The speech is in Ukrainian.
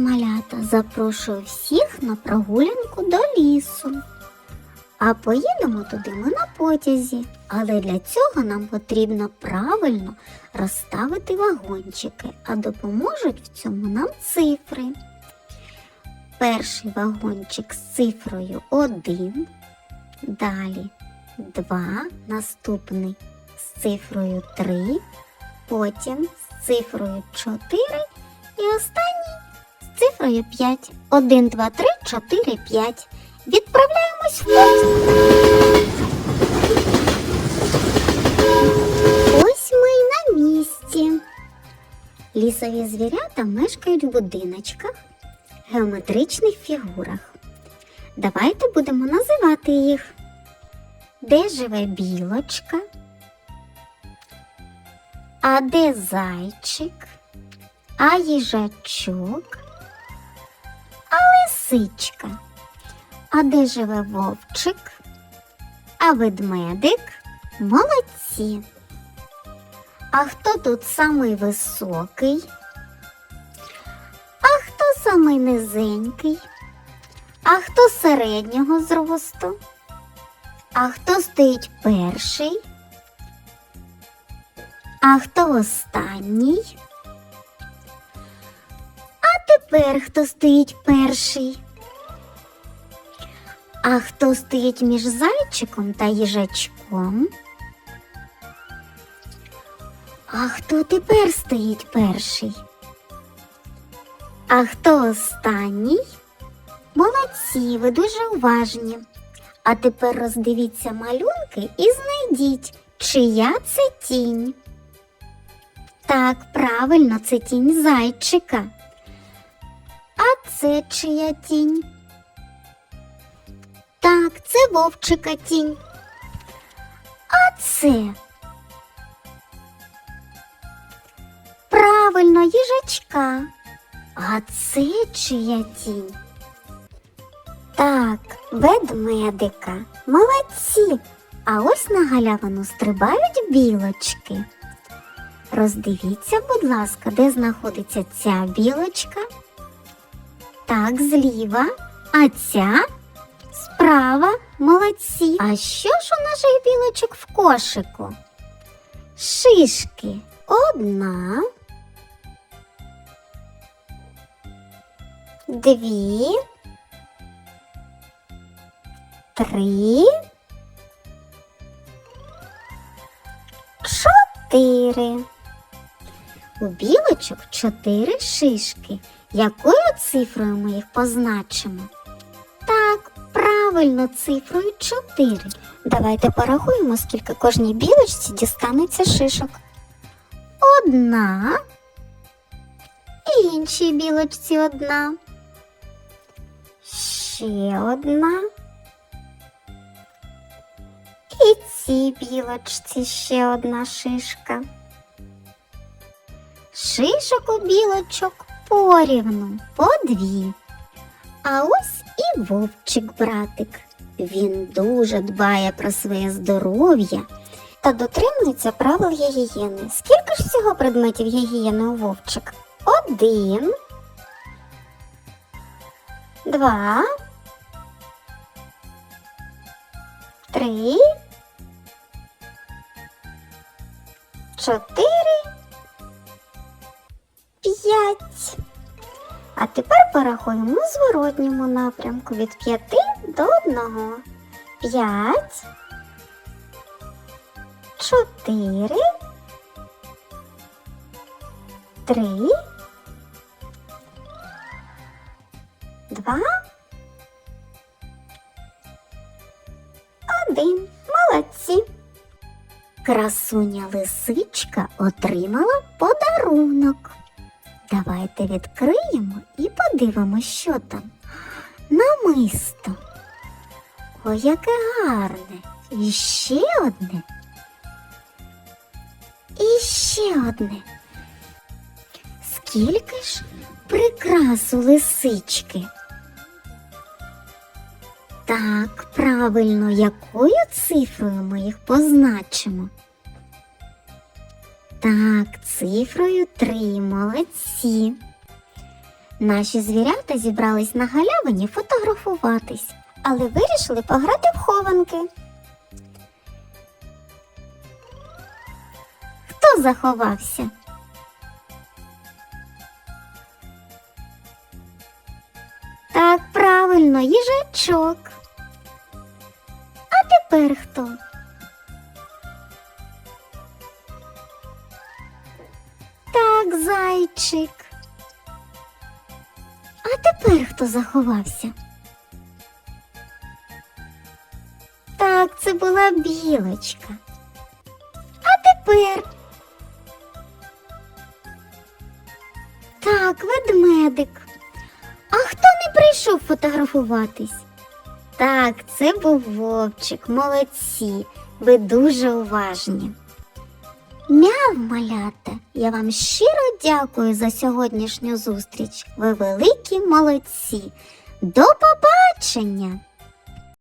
малята, запрошую всіх на прогулянку до лісу. А поїдемо туди ми на потязі, але для цього нам потрібно правильно розставити вагончики, а допоможуть в цьому нам цифри. Перший вагончик з цифрою 1, далі 2, наступний з цифрою 3, потім з цифрою 4 і останній цифрою 5. 1, 2, 3, 4, 5. Відправляємось в путь. Ось ми й на місці. Лісові звірята мешкають в будиночках, геометричних фігурах. Давайте будемо називати їх. Де живе білочка? А де зайчик? А їжачок? А лисичка? А де живе вовчик? А ведмедик? Молодці. А хто тут самий високий? А хто самий низенький? А хто середнього зросту? А хто стоїть перший? А хто останній? Тепер хто стоїть перший? А хто стоїть між зайчиком та їжачком? А хто тепер стоїть перший? А хто останній? Молодці, ви дуже уважні. А тепер роздивіться малюнки і знайдіть, чия це тінь. Так, правильно, це тінь зайчика. Це чия тінь? Так, це вовчика тінь. А це. Правильно, їжачка. А це чия тінь? Так, ведмедика. Молодці. А ось на галявину стрибають білочки. Роздивіться, будь ласка, де знаходиться ця білочка. Так, зліва, а ця справа, молодці. А що ж у наших білочок в кошику? Шишки. Одна. Дві. Три. Чотири. У білочок чотири шишки. Якою цифрою ми їх позначимо? Так, правильно, цифрою 4. Давайте порахуємо, скільки кожній білочці дістанеться шишок. Одна. І іншій білочці одна. Ще одна. І цій білочці ще одна шишка. Шишок у білочок порівну по дві. А ось і вовчик братик. Він дуже дбає про своє здоров'я та дотримується правил гігієни. Скільки ж всього предметів гігієни у вовчик? Один. Два. Три. Чотири. П'ять. А тепер порахуємо у зворотньому напрямку від п'яти до одного. П'ять. Чотири. Три. Два. Один. Молодці. Красуня лисичка отримала подарунок. Давайте відкриємо і подивимося, що там. Намисто. Ой, яке гарне. І ще одне. І ще одне. Скільки ж прикрас у лисички? Так, правильно, якою цифрою ми їх позначимо? Так, цифрою 3, молодці. Наші звірята зібрались на галявині фотографуватись, але вирішили пограти в хованки. Хто заховався? Так, правильно, їжачок. А тепер хто? Так, зайчик. А тепер хто заховався? Так, це була білочка. А тепер. Так, ведмедик. А хто не прийшов фотографуватись? Так, це був вовчик, молодці. Ви дуже уважні. Мяв, малята, я вам щиро дякую за сьогоднішню зустріч. Ви великі молодці. До побачення!